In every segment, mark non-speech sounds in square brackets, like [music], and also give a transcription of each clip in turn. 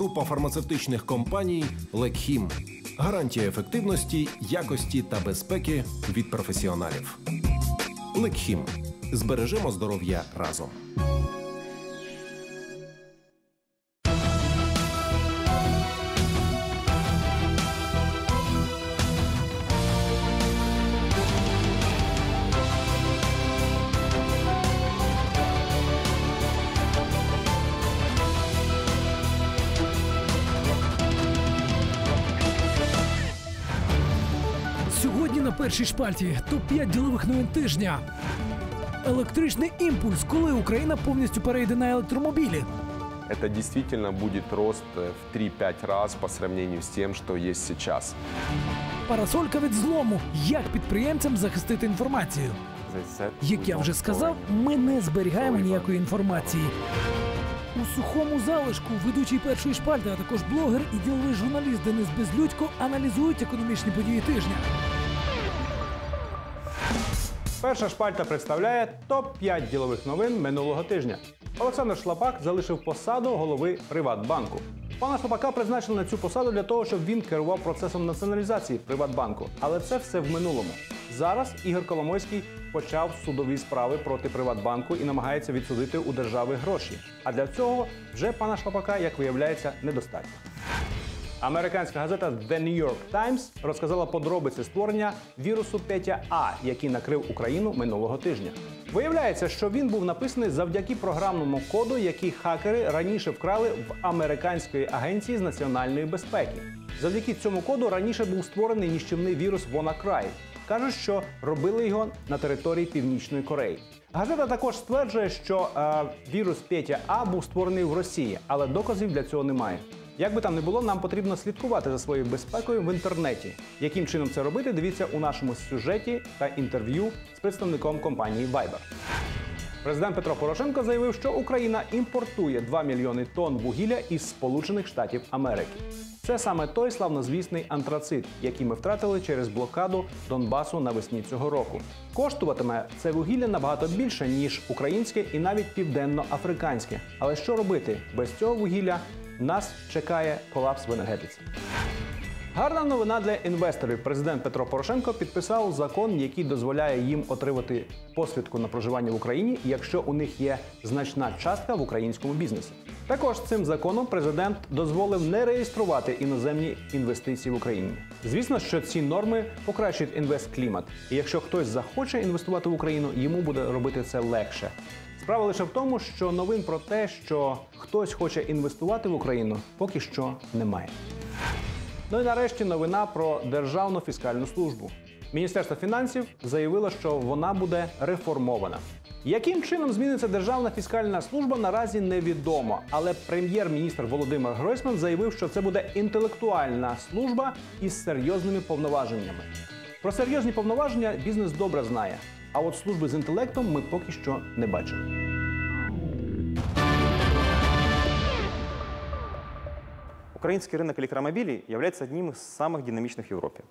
Група фармацевтичних компаній Лекхім. Гарантія ефективності, якості та безпеки від професіоналів. Лекхім. Збережемо здоров'я разом. Першій шпальті топ-5 ділових новин тижня. Електричний імпульс, коли Україна повністю перейде на електромобілі. Это действительно будет рост э, в 3-5 раз по сравнению с тем, что есть сейчас. Парасолька від злому. Як підприємцям захистити інформацію? Як я вже сказав, ми не зберігаємо ніякої інформації. У сухому залишку ведучий першої шпальти, а також блогер і діловий журналіст Денис Безлюдько аналізують економічні події тижня. Перша шпальта представляє топ-5 ділових новин минулого тижня. Олександр Шлапак залишив посаду голови Приватбанку. Пана Шлапака призначили на цю посаду для того, щоб він керував процесом націоналізації Приватбанку. Але це все в минулому. Зараз Ігор Коломойський почав судові справи проти Приватбанку і намагається відсудити у держави гроші. А для цього вже пана Шлапака, як виявляється, недостатньо. Американська газета The New York Times розказала подробиці створення вірусу Петя А, який накрив Україну минулого тижня. Виявляється, що він був написаний завдяки програмному коду, який хакери раніше вкрали в американської агенції з національної безпеки. Завдяки цьому коду раніше був створений ніщівний вірус WannaCry. Кажуть, що робили його на території Північної Кореї. Газета також стверджує, що е, вірус Петя А був створений в Росії, але доказів для цього немає. Як би там не було, нам потрібно слідкувати за своєю безпекою в інтернеті. Яким чином це робити, дивіться у нашому сюжеті та інтерв'ю з представником компанії Viber. Президент Петро Порошенко заявив, що Україна імпортує 2 мільйони тонн вугілля із Сполучених Штатів Америки. Це саме той славнозвісний антрацит, який ми втратили через блокаду Донбасу навесні цього року. Коштуватиме це вугілля набагато більше ніж українське і навіть південно-африканське. Але що робити без цього вугілля? Нас чекає колапс в енергетиці. Гарна новина для інвесторів. Президент Петро Порошенко підписав закон, який дозволяє їм отримати посвідку на проживання в Україні, якщо у них є значна частка в українському бізнесі. Також цим законом президент дозволив не реєструвати іноземні інвестиції в Україні. Звісно, що ці норми покращують інвестклімат. І якщо хтось захоче інвестувати в Україну, йому буде робити це легше. Справа лише в тому, що новин про те, що хтось хоче інвестувати в Україну, поки що немає. Ну і нарешті новина про Державну фіскальну службу. Міністерство фінансів заявило, що вона буде реформована. Яким чином зміниться Державна фіскальна служба, наразі невідомо. Але прем'єр-міністр Володимир Гройсман заявив, що це буде інтелектуальна служба із серйозними повноваженнями. Про серйозні повноваження бізнес добре знає. А от служби з інтелектом ми поки що не бачимо. Украинский рынок электромобилей является одним из самых динамичных в Европе.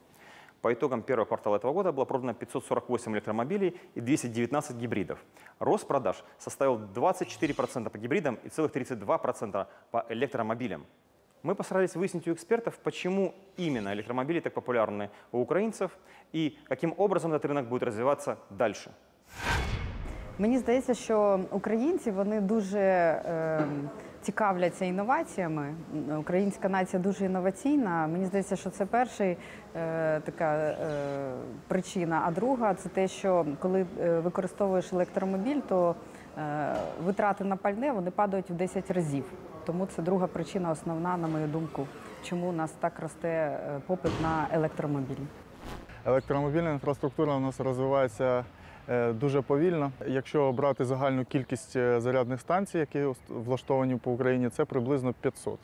По итогам первого квартала этого года было продано 548 электромобилей и 219 гибридов. Рост продаж составил 24% по гибридам и целых 32% по электромобилям. Мы постарались выяснить у экспертов, почему именно электромобили так популярны у украинцев и каким образом этот рынок будет развиваться дальше. Мені здається, що українці вони дуже е, цікавляться інноваціями. Українська нація дуже інноваційна. Мені здається, що це перша е, така е, причина. А друга це те, що коли е, використовуєш електромобіль, то е, витрати на пальне вони падають в 10 разів. Тому це друга причина, основна, на мою думку, чому у нас так росте е, попит на електромобілі. Електромобільна інфраструктура у нас розвивається е, дуже повільно. Якщо брати загальну кількість е, зарядних станцій, які влаштовані по Україні, це приблизно 500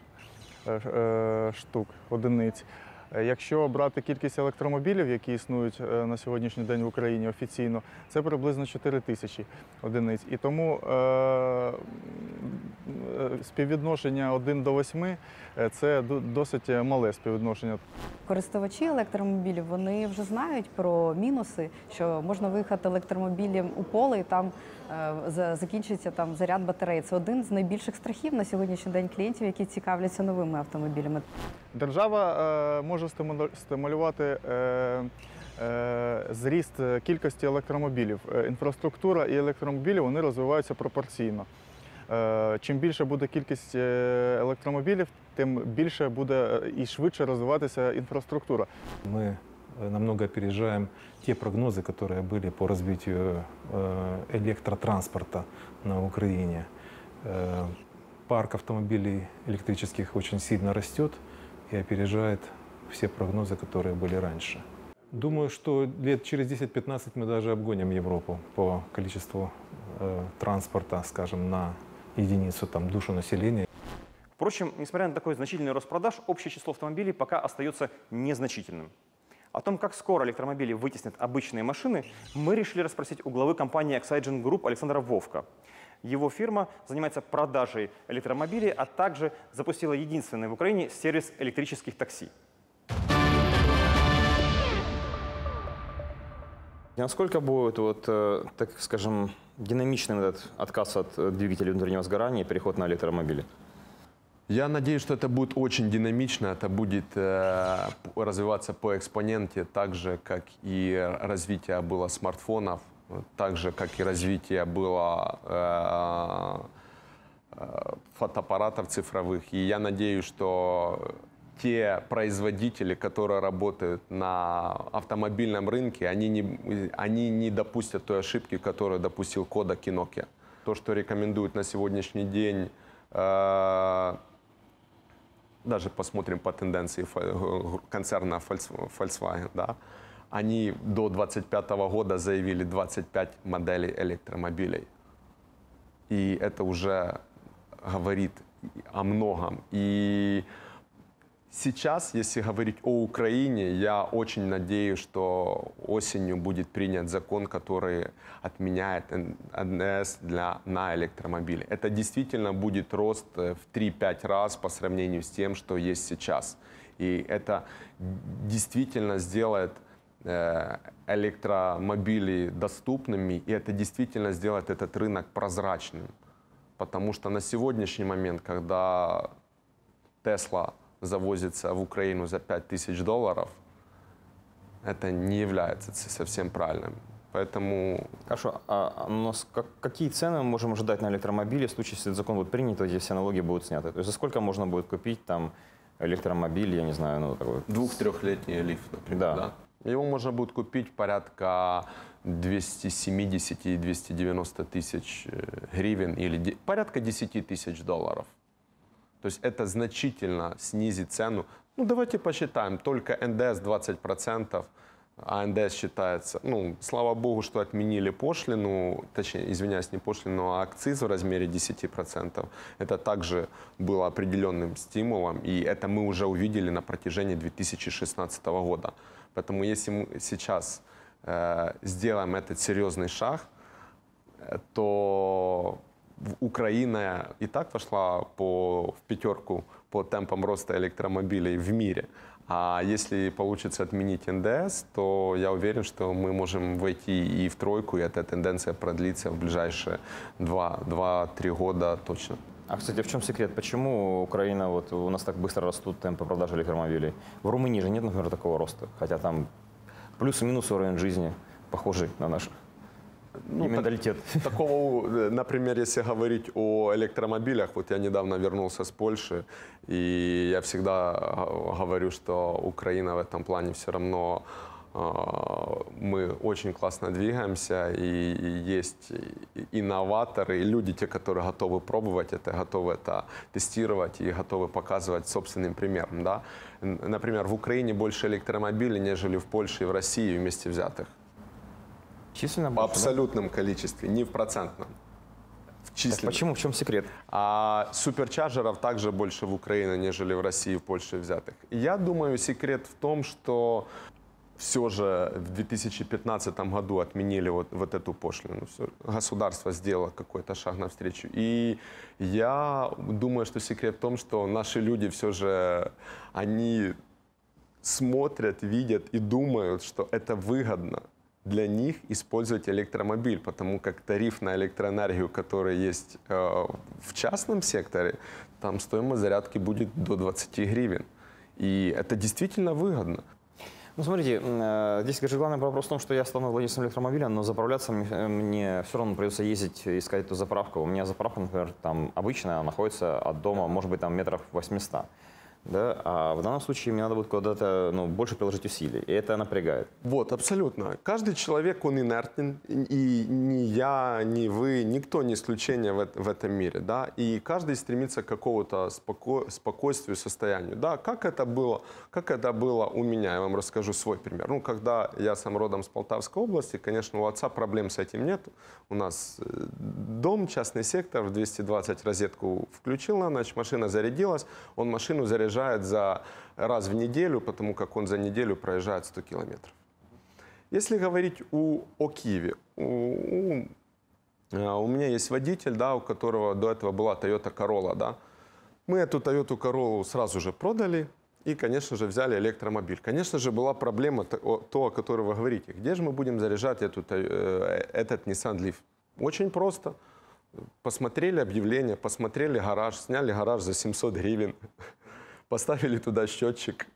е, е, штук, одиниць. Е, Якщо брати кількість електромобілів, які існують е, на сьогоднішній день в Україні офіційно, це приблизно 4 тисячі одиниць. І тому е, е, співвідношення 1 до 8 е, це до- досить мале співвідношення. Користувачі електромобілів вони вже знають про мінуси, що можна виїхати електромобілем у поле і там закінчується там заряд батареї. Це один з найбільших страхів на сьогоднішній день клієнтів, які цікавляться новими автомобілями. Держава е, може стимулювати зріст кількості електромобілів. Інфраструктура і електромобілі вони розвиваються пропорційно. Чим більше буде кількість електромобілів, тим більше буде і швидше розвиватися інфраструктура. Ми намного опережаем те прогнозы, которые были по развитию электротранспорта на Украине. Парк автомобилей электрических очень сильно растет и опережает все прогнозы, которые были раньше. Думаю, что лет через 10-15 мы даже обгоним Европу по количеству э, транспорта, скажем, на единицу там, душу населения. Впрочем, несмотря на такой значительный рост продаж, общее число автомобилей пока остается незначительным. О том, как скоро электромобили вытеснят обычные машины, мы решили расспросить у главы компании Oxygen Group Александра Вовка. Его фирма занимается продажей электромобилей, а также запустила единственный в Украине сервис электрических такси. Насколько будет, вот, э, так скажем, динамичным этот отказ от двигателей внутреннего сгорания и переход на электромобили? Я надеюсь, что это будет очень динамично, это будет э, развиваться по экспоненте, так же, как и развитие было смартфонов, так же, как и развитие было э, э, фотоаппаратов цифровых. И я надеюсь, что те производители, которые работают на автомобильном рынке, они не, они не допустят той ошибки, которую допустил Kodak и Nokia. То, что рекомендуют на сегодняшний день э, даже посмотрим по тенденции концерна Volkswagen, да, они до 2025 года заявили 25 моделей электромобилей. И это уже говорит о многом. И Сейчас, если говорить о Украине, я очень надеюсь, что осенью будет принят закон, который отменяет НДС для, на электромобили. Это действительно будет рост э, в 3-5 раз по сравнению с тем, что есть сейчас. И это действительно сделает э, электромобили доступными, и это действительно сделает этот рынок прозрачным. Потому что на сегодняшний момент, когда Tesla завозится в Украину за 5000 долларов, это не является совсем правильным. Поэтому... Хорошо, а у нас как, какие цены мы можем ожидать на электромобили в случае, если этот закон будет принят, эти все налоги будут сняты? То есть за сколько можно будет купить там электромобиль, я не знаю, ну такой... Двух-трехлетний лифт, например, да. да? Его можно будет купить порядка 270-290 тысяч э, гривен или порядка 10 тысяч долларов. То есть это значительно снизит цену. Ну, давайте посчитаем, только НДС 20%, а НДС считается, ну, слава богу, что отменили пошлину, точнее, извиняюсь, не пошлину, а акциз в размере 10%. Это также было определенным стимулом, и это мы уже увидели на протяжении 2016 года. Поэтому если мы сейчас э, сделаем этот серьезный шаг, э, то Украина и так вошла по, в пятерку по темпам роста электромобилей в мире. А если получится отменить НДС, то я уверен, что мы можем войти и в тройку, и эта тенденция продлится в ближайшие 2-3 года точно. А, кстати, в чем секрет? Почему Украина, вот у нас так быстро растут темпы продажи электромобилей? В Румынии же нет, например, такого роста. Хотя там плюс-минус уровень жизни похожий на наш ну, и менталитет. Так, [laughs] такого, э, например, если говорить о электромобилях, вот я недавно вернулся с Польши, и я всегда говорю, что Украина в этом плане все равно мы очень классно двигаемся, и есть инноваторы, и люди, те, которые готовы пробовать это, готовы это тестировать и готовы показывать собственным примером. Да? Например, в Украине больше электромобилей, нежели в Польше и в России вместе взятых. Численно больше, В абсолютном да? количестве, не в процентном. В численном. почему? В чем секрет? А суперчарджеров также больше в Украине, нежели в России, в Польше взятых. Я думаю, секрет в том, что все же в 2015 году отменили вот, вот эту пошлину. Все, государство сделало какой-то шаг навстречу. И я думаю, что секрет в том, что наши люди все же, они смотрят, видят и думают, что это выгодно для них использовать электромобиль, потому как тариф на электроэнергию, который есть э, в частном секторе, там стоимость зарядки будет до 20 гривен. И это действительно выгодно. Ну, смотрите, э, здесь же главный вопрос в том, что я стану владельцем электромобиля, но заправляться э, мне все равно придется ездить, искать эту заправку. У меня заправка, например, там обычная, находится от дома, может быть, там метров 800 да, а в данном случае мне надо будет куда-то ну, больше приложить усилий, и это напрягает. Вот, абсолютно. Каждый человек, он инертен, и ни я, ни вы, никто не исключение в, в этом мире, да, и каждый стремится к какому-то споко спокойствию, состоянию, да, как это было, как это было у меня, я вам расскажу свой пример. Ну, когда я сам родом с Полтавской области, конечно, у отца проблем с этим нет, у нас э, дом, частный сектор, в 220 розетку включил на ночь, машина зарядилась, он машину заряжает проезжает за раз в неделю, потому как он за неделю проезжает 100 километров. Если говорить у, о Киеве, у, у, а, у меня есть водитель, да, у которого до этого была Toyota Corolla. Да. Мы эту Toyota Corolla сразу же продали и, конечно же, взяли электромобиль. Конечно же, была проблема, то, о которой вы говорите. Где же мы будем заряжать эту, э, этот Nissan Leaf? Очень просто. Посмотрели объявление, посмотрели гараж, сняли гараж за 700 гривен поставили туда счетчик.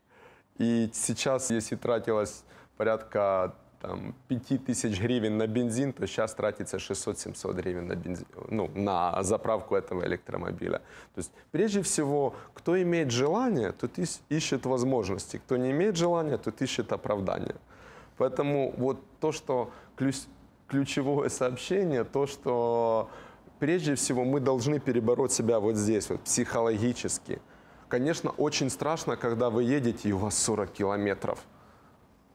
И сейчас, если тратилось порядка там, 5000 гривен на бензин, то сейчас тратится 600-700 гривен на, бензин, ну, на заправку этого электромобиля. То есть, прежде всего, кто имеет желание, тот ищет возможности. Кто не имеет желания, тот ищет оправдания. Поэтому вот то, что ключ, ключевое сообщение, то, что прежде всего мы должны перебороть себя вот здесь, вот психологически – Конечно, очень страшно, когда вы едете, и у вас 40 километров.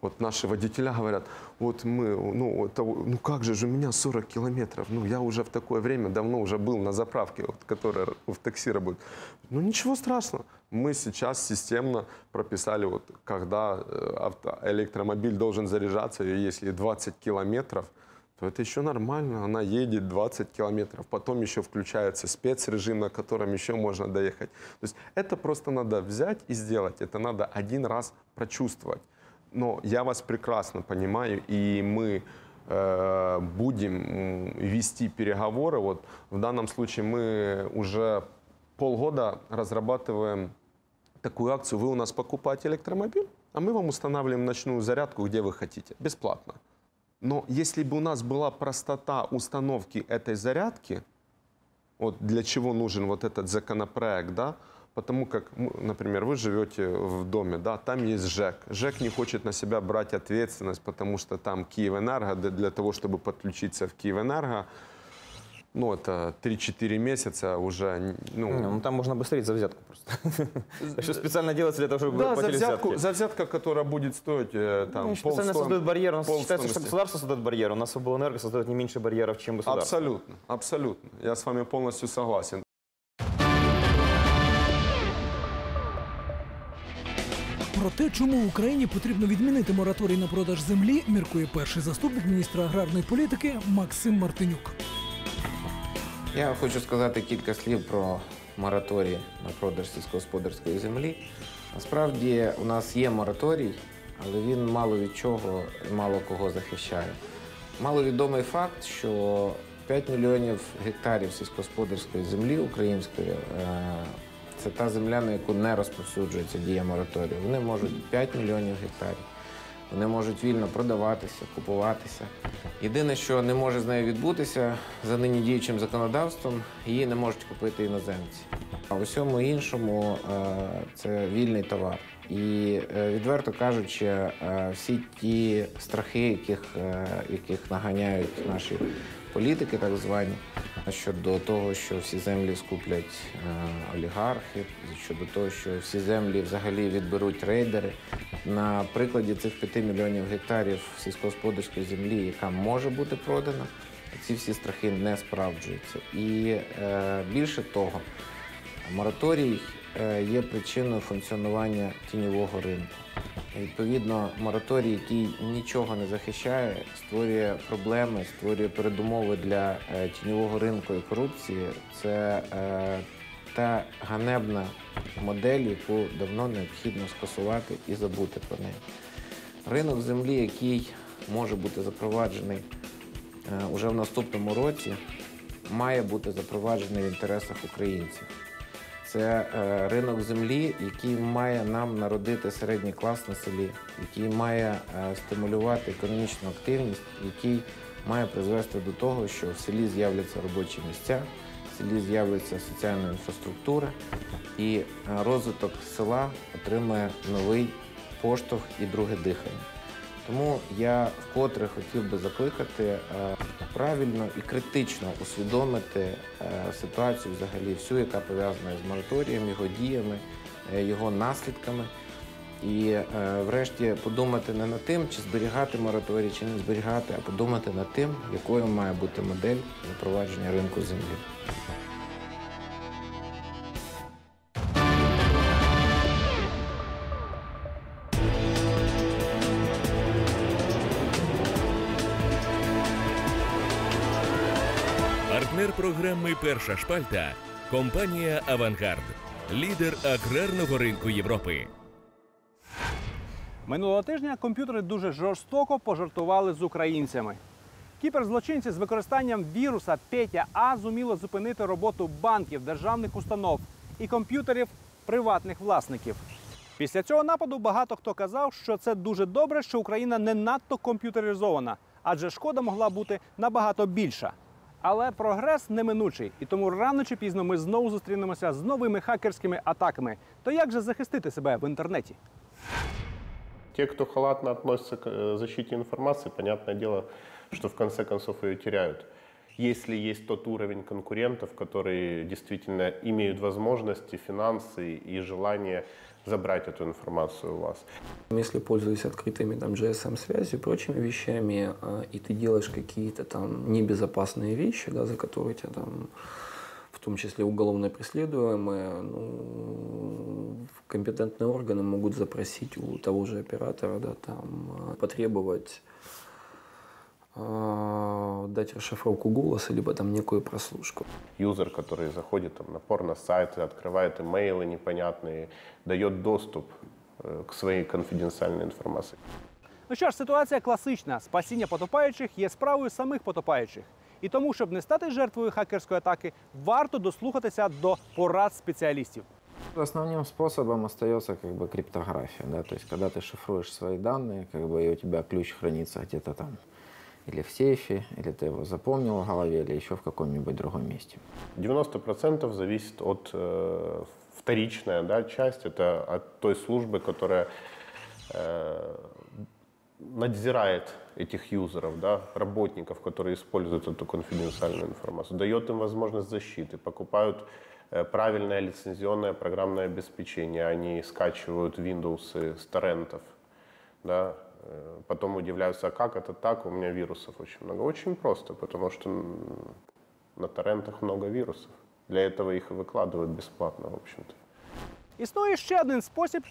Вот наши водителя говорят, вот мы, ну, это, ну как же же у меня 40 километров, ну я уже в такое время давно уже был на заправке, вот, которая в такси работает. Ну ничего страшного, мы сейчас системно прописали, вот когда э, авто, электромобиль должен заряжаться, если 20 километров, то это еще нормально. Она едет 20 километров, потом еще включается спецрежим, на котором еще можно доехать. То есть это просто надо взять и сделать. Это надо один раз прочувствовать. Но я вас прекрасно понимаю, и мы э, будем вести переговоры. Вот в данном случае мы уже полгода разрабатываем такую акцию. Вы у нас покупаете электромобиль, а мы вам устанавливаем ночную зарядку, где вы хотите, бесплатно. Но если бы у нас была простота установки этой зарядки, вот для чего нужен вот этот законопроект, да, потому как, например, вы живете в доме, да, там есть ЖЭК. ЖЭК не хочет на себя брать ответственность, потому что там Киевэнерго, для того, чтобы подключиться в Киевэнерго, ну, это 3-4 месяца уже... Ну, ну, там можно быстрее за взятку просто. Что специально делается для того, чтобы да, за взятку, за взятка, которая будет стоить э, там, ну, Специально создают барьер. У нас считается, что государство создает барьер. У нас облэнерго создает не меньше барьеров, чем государство. Абсолютно, абсолютно. Я с вами полностью согласен. Про те, чому Україні потрібно відмінити мораторій на продаж землі, міркує перший заступник міністра аграрної політики Максим Мартинюк. Я хочу сказати кілька слів про мораторій на продаж сільськогосподарської землі. Насправді у нас є мораторій, але він мало від чого і мало кого захищає. Маловідомий факт, що 5 мільйонів гектарів сільськогосподарської землі української е, це та земля, на яку не розповсюджується дія мораторію. Вони можуть 5 мільйонів гектарів. Вони можуть вільно продаватися, купуватися. Єдине, що не може з нею відбутися за нині діючим законодавством, її не можуть купити іноземці. А в усьому іншому е, це вільний товар. І е, відверто кажучи, е, всі ті страхи, яких яких наганяють наші політики, так звані, щодо того, що всі землі скуплять олігархи, щодо того, що всі землі взагалі відберуть рейдери. На прикладі цих 5 мільйонів гектарів сільськогосподарської землі, яка може бути продана, ці всі страхи не справджуються. І е, більше того, мораторій е, є причиною функціонування тіньового ринку. Відповідно, мораторій, який нічого не захищає, створює проблеми, створює передумови для е, тіньового ринку і корупції. Це е, та ганебна модель, яку давно необхідно скасувати і забути про неї. Ринок землі, який може бути запроваджений уже в наступному році, має бути запроваджений в інтересах українців. Це ринок землі, який має нам народити середній клас на селі, який має стимулювати економічну активність, який має призвести до того, що в селі з'являться робочі місця, в селі з'явиться соціальна інфраструктура, і розвиток села отримає новий поштовх і друге дихання. Тому я вкотре хотів би закликати правильно і критично усвідомити ситуацію взагалі всю, яка пов'язана з мораторієм, його діями, його наслідками. І врешті подумати не над тим, чи зберігати мораторій, чи не зберігати, а подумати над тим, якою має бути модель запровадження ринку землі. Партнер програми Перша шпальта компанія Авангард, лідер аграрного ринку Європи. Минулого тижня комп'ютери дуже жорстоко пожартували з українцями. Кіберзлочинці з використанням віруса Петя А зуміли зупинити роботу банків, державних установ і комп'ютерів приватних власників. Після цього нападу багато хто казав, що це дуже добре, що Україна не надто комп'ютеризована, адже шкода могла бути набагато більша. Але прогрес неминучий, і тому рано чи пізно ми знову зустрінемося з новими хакерськими атаками. То як же захистити себе в інтернеті? Те, кто халатно относится к э, защите информации, понятное дело, что в конце концов ее теряют. Если есть тот уровень конкурентов, которые действительно имеют возможности, финансы и желание забрать эту информацию у вас. Если пользуясь открытыми там GSM-связью и прочими вещами, и ты делаешь какие-то там небезопасные вещи, да, за которые тебя там в том числе уголовно преследуемые, ну, компетентные органы могут запросить у того же оператора, да, там, потребовать э, дать расшифровку голоса, либо там некую прослушку. Юзер, который заходит там, на порно-сайты, открывает имейлы непонятные, дает доступ э, к своей конфиденциальной информации. Ну що ж, ситуація класична. Спасіння потопаючих є справою самих потопаючих. І тому, щоб не стати жертвою хакерської атаки, варто дослухатися до порад спеціалістів. Основным способом остается как бы криптография, да, то есть когда ты шифруешь свои данные, как бы и у тебя ключ хранится где-то там или в сейфе, или ты его запомнил в голове, или еще в каком-нибудь другом месте. 90% зависит от э, вторичная да, часть, это от той службы, которая э, надзирает этих юзеров, да, работников, которые используют эту конфиденциальную информацию, дает им возможность защиты, покупают э, правильное лицензионное программное обеспечение, они скачивают Windows с торрентов, да, э, потом удивляются, а как это так, у меня вирусов очень много. Очень просто, потому что на торрентах много вирусов. Для этого их и выкладывают бесплатно, в общем-то. Існує ще один спосіб,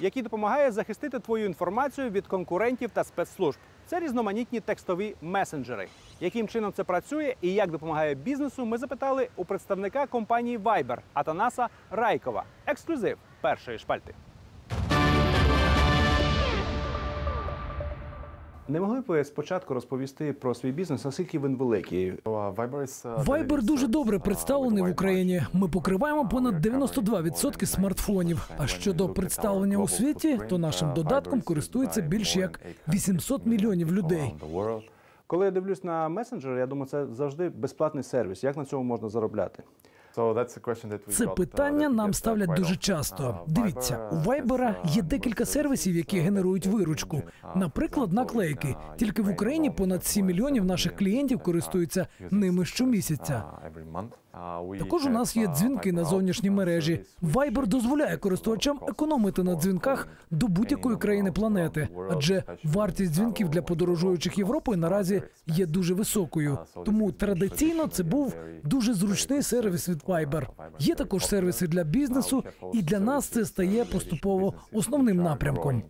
який допомагає захистити твою інформацію від конкурентів та спецслужб. Це різноманітні текстові месенджери. Яким чином це працює і як допомагає бізнесу, ми запитали у представника компанії Viber Атанаса Райкова. Ексклюзив першої шпальти. Не могли б ви спочатку розповісти про свій бізнес, наскільки він великий? Viber дуже добре представлений в Україні. Ми покриваємо понад 92% смартфонів. А щодо представлення у світі, то нашим додатком користується більш як 800 мільйонів людей. Коли я дивлюсь на месенджер, я думаю, це завжди безплатний сервіс. Як на цьому можна заробляти? Це питання нам ставлять дуже часто. Дивіться, у Viber є декілька сервісів, які генерують виручку. Наприклад, наклейки. Тільки в Україні понад 7 мільйонів наших клієнтів користуються ними щомісяця. Також у нас є дзвінки на зовнішні мережі. Viber дозволяє користувачам економити на дзвінках до будь-якої країни планети, адже вартість дзвінків для подорожуючих Європою наразі є дуже високою. Тому традиційно це був дуже зручний сервіс від Viber. Є також сервіси для бізнесу, і для нас це стає поступово основним напрямком.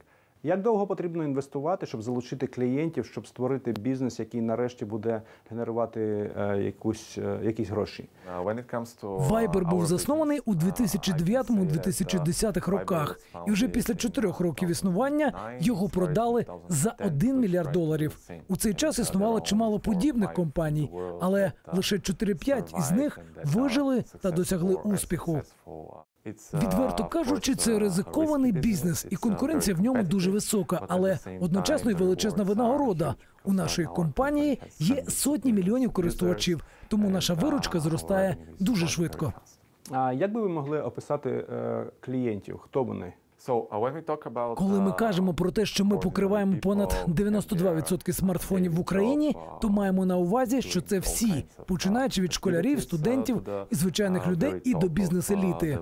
Як довго потрібно інвестувати, щоб залучити клієнтів, щоб створити бізнес, який нарешті буде генерувати е, якусь, е, якісь гроші? Viber був заснований у 2009-2010 роках, і вже після чотирьох років існування його продали за 1 мільярд доларів. У цей час існувало чимало подібних компаній, але лише 4-5 із них вижили та досягли успіху. Відверто кажучи, це ризикований бізнес, і конкуренція в ньому дуже висока, але одночасно й величезна винагорода. У нашої компанії є сотні мільйонів користувачів, тому наша виручка зростає дуже швидко. А як би ви могли описати е, клієнтів? Хто вони? Коли ми кажемо про те, що ми покриваємо понад 92% смартфонів в Україні, то маємо на увазі, що це всі, починаючи від школярів, студентів і звичайних людей, і до бізнес-еліти.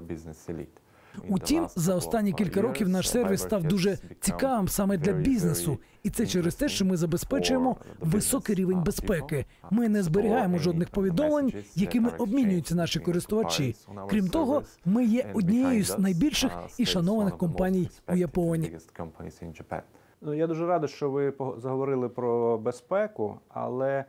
Утім, за останні кілька років наш сервіс став дуже цікавим саме для бізнесу, і це через те, що ми забезпечуємо високий рівень безпеки. Ми не зберігаємо жодних повідомлень, якими обмінюються наші користувачі. Крім того, ми є однією з найбільших і шанованих компаній у Японії. Ну, я дуже радий, що ви заговорили про безпеку, але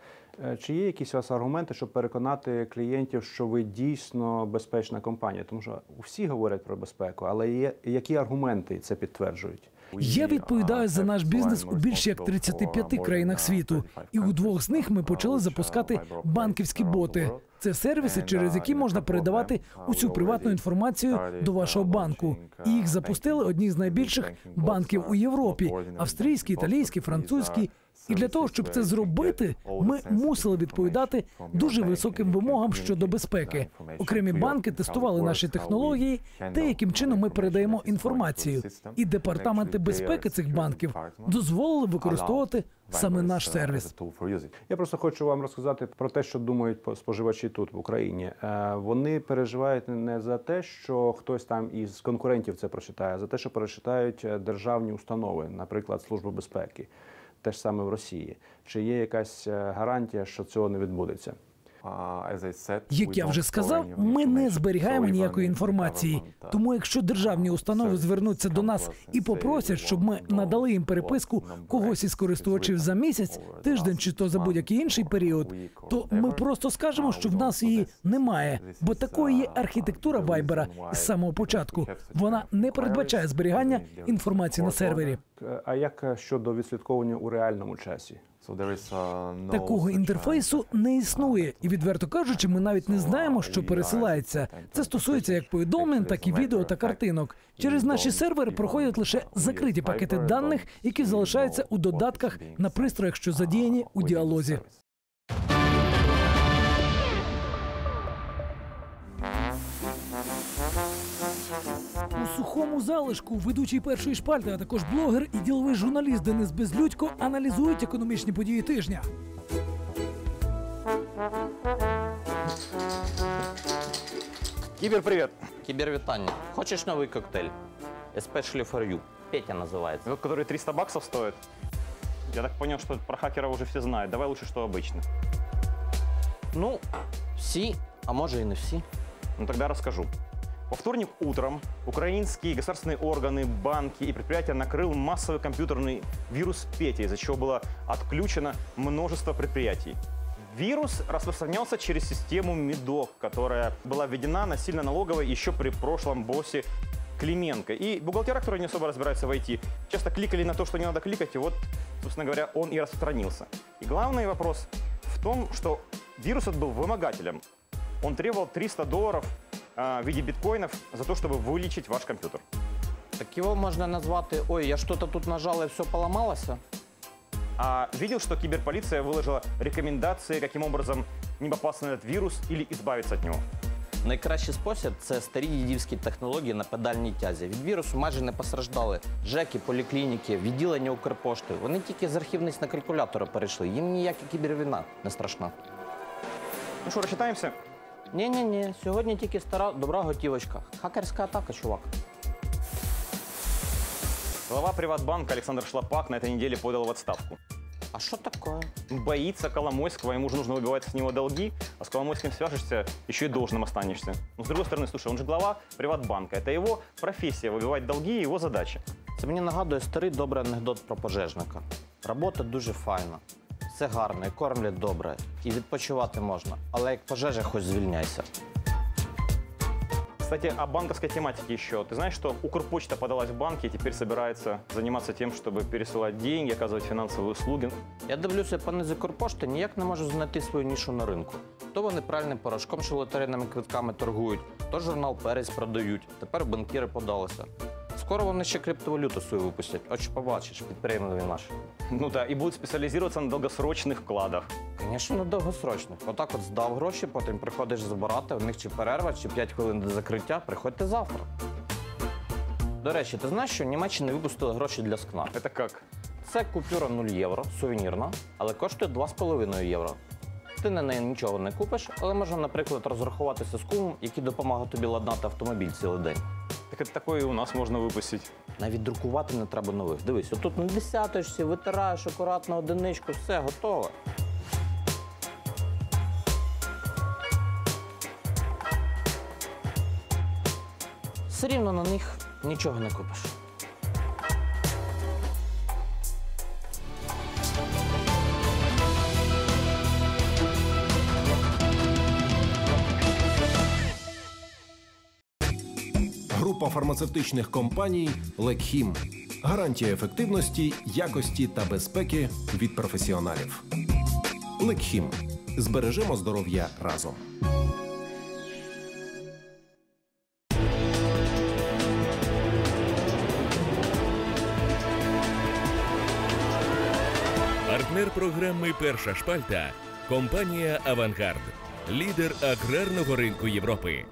е, чи є якісь у вас аргументи, щоб переконати клієнтів, що ви дійсно безпечна компанія? Тому що всі говорять про безпеку, але є які аргументи це підтверджують? Я відповідаю за наш бізнес у більш як 35 країнах світу, і у двох з них ми почали запускати банківські боти. Це сервіси, через які можна передавати усю приватну інформацію до вашого банку. І їх запустили одні з найбільших банків у Європі: австрійський, італійський, французький. І для того, щоб це зробити, ми мусили відповідати дуже високим вимогам щодо безпеки. Окремі банки тестували наші технології, те, яким чином ми передаємо інформацію. І департаменти безпеки цих банків дозволили використовувати саме наш сервіс. Я просто хочу вам розказати про те, що думають по- споживачі тут в Україні. Е, Вони переживають не за те, що хтось там із конкурентів це прочитає, а за те, що прочитають е, державні установи, наприклад, Служба безпеки, те ж саме в Росії. Чи є якась е, гарантія, що цього не відбудеться? Як я вже сказав, ми не зберігаємо ніякої інформації. Тому, якщо державні установи звернуться до нас і попросять, щоб ми надали їм переписку когось із користувачів за місяць, тиждень чи то за будь-який інший період, то ми просто скажемо, що в нас її немає, бо такою є архітектура Вайбера з самого початку. Вона не передбачає зберігання інформації на сервері. А як щодо відслідковування у реальному часі? Такого інтерфейсу не існує, і відверто кажучи, ми навіть не знаємо, що пересилається. Це стосується як повідомлень, так і відео та картинок. Через наші сервери проходять лише закриті пакети даних, які залишаються у додатках на пристроях, що задіяні у діалозі. У сухому залишку ведучий першої шпальти, а також блогер і діловий журналіст Денис Безлюдько аналізують економічні події тижня. Кибер, привет! Кібервітання. Хочеш новий коктейль? Especially for you. Петя називається. Тот, который 300 баксов стоит. Я так понял, что про хакеров уже все знают. Давай лучше, что обычно. Ну, всі, а може і не всі. Ну тогда расскажу. Во вторник утром украинские государственные органы, банки и предприятия накрыл массовый компьютерный вирус Петя, из-за чего было отключено множество предприятий. Вирус распространялся через систему МИДОК, которая была введена насильно налоговой еще при прошлом боссе Клименко. И бухгалтера, которые не особо разбираются в IT, часто кликали на то, что не надо кликать, и вот, собственно говоря, он и распространился. И главный вопрос в том, что вирус этот был вымогателем. Он требовал 300 долларов а, в виде биткоинов за то, чтобы вылечить ваш компьютер. Так його можна назвати Ой, я що-то тут нажала і все поламалося. А видел, что киберполиция выложила рекомендации, каким образом не попасться на этот вирус или избавиться от него? Найкращий спосіб це старі дідівські технології на педальній тязі. Від вірусу майже не постраждали ЖЕКи, поліклініки, відділення Укрпошти. Вони тільки з архівниць на калькулятора перейшли. Їм ніяка кібервійна не страшна. Ну що, розчитаємося? Ні-ні-ні, сьогодні тільки стара добра готівочка. Хакерська атака, чувак. Глава Приватбанка Александр Шлапак на этой неделе подал в отставку. А что такое? Боится Коломойского, ему же нужно выбивать с него долги, а с Коломойским свяжешься, еще и должным останешься. Но с другой стороны, слушай, он же глава Приватбанка, это его профессия, выбивать долги, его задача. Це мені нагадує старий добрий анекдот про пожежника. Робота дуже файна, все гарно, і кормлять добре, і відпочивати можна. Але як пожежа, хоч звільняйся. Кстати, о банковской тематике еще. Ты знаешь, что Укрпочта подалась в банки и теперь собирается заниматься тем, чтобы пересылать деньги, оказывать финансовые услуги. Я дивлюся, пани з Укрпошти ніяк не можуть знайти свою нішу на ринку. То вони пральним порошком чи лотерейними квитками торгують, то журнал Перець продають. Тепер банкіри подалися. Скоро вони ще криптовалюту свою випустять. Що побачиш, підприємливі наші. Ну да, и будут специализироваться на долгосрочных вкладах. Звісно, на довгосрочних. Отак от здав гроші, потім приходиш забирати, в них чи перерва, чи 5 хвилин до закриття, приходьте завтра. До речі, ти знаєш, що в Німеччині випустили гроші для скна? Это как? Це купюра 0 євро, сувенірна, але коштує 2,5 євро. Ти на неї нічого не купиш, але можна, наприклад, розрахуватися з кумом, який допомагає тобі ладнати автомобіль цілий день. Так такої у нас можна випустити. Навіть друкувати не треба нових. Дивись, отут на десяточці витираєш акуратно одиничку, все готове. Все рівно на них нічого не купиш. Фармацевтичних компаній Лекхім. Гарантія ефективності, якості та безпеки від професіоналів. Лекхім. Збережемо здоров'я разом. Партнер програми Перша шпальта компанія Авангард, лідер аграрного ринку Європи.